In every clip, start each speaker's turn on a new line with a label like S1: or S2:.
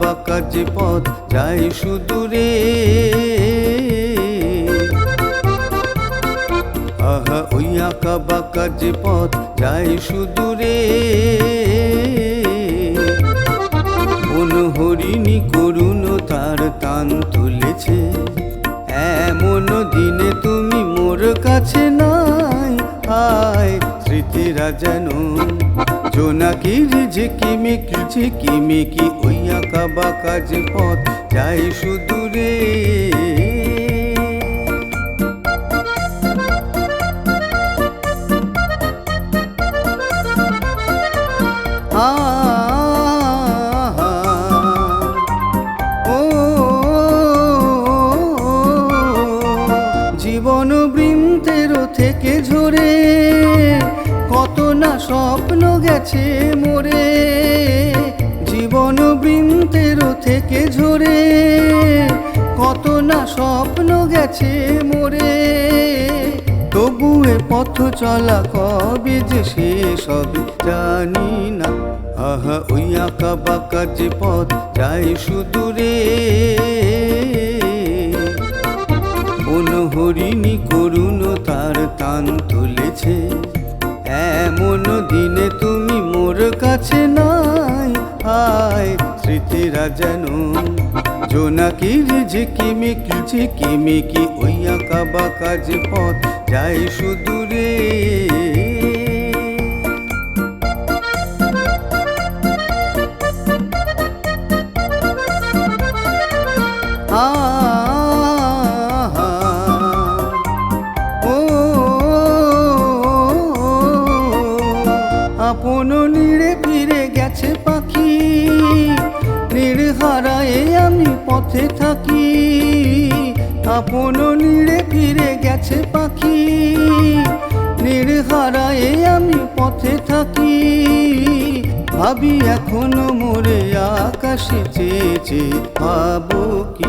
S1: বাঁকা যে পথ যায় সুদূরে আহা, ওই আঁকা বাঁকা যে পথ যায় সুদূরে কোন হরিণী করুণ, তার তান তুলেছে। এমন দিনে তুমি মোর কাছে নাই, হায়, স্মৃতিরা যেন জোনাকির যে কিমিকি যে কিমিকি ওই আঁকা বাঁকা যে পথ যায় সুদূরে। জীবন বৃন্তের থেকে ঝরে। না স্বপ্ন গেছে মোরে, জীবন বৃন্তের থেকে ঝরে। কত না স্বপ্ন গেছে মোরে, তবু এ পথ চলা কবে যে সে সব জানি না। আহা, ওই আঁকা বাঁকা যে পথ যাই সুদূরে হরিণী করুণ তার তান তুলেছে দিনে তুমি মোর কাছে নাই। হায় স্মৃতিরা যেন জোনাকির যে কিমিকি যে কিমিকি ওই আঁকা বাঁকা কাজ পথ। যায় সুদূরে আপন নিড়ে ফিরে গেছে পাখি। নিড়ে হারায়ে আমি পথে থাকি। আপন নিড়ে ফিরে গেছে পাখি। নিড়ে হারায়ে আমি পথে থাকি। ভাবি এখনও মোরে আকাশে চেয়েছে ভাবো কি?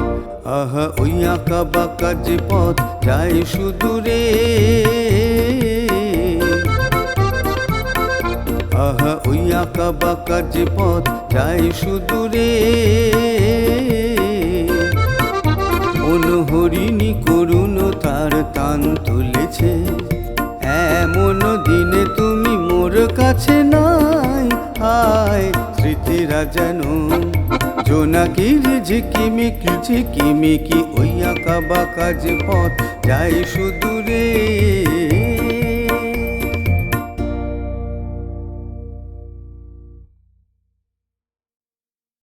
S1: আহা, ওই আঁকা বাঁকা যে পথ যায় সুদূরে। আহা, ওই আঁকা বাঁকা পথ যায় সুদূরে। হরিণী করুণ তার তান তুলেছে। এমন দিনে তুমি মোর কাছে নাই। হায়, স্মৃতিরা যেন জোনাকির যে কিমিকি যে কিমিকি ওই আঁকা বাঁকা যে পথ যায় সুদূরে।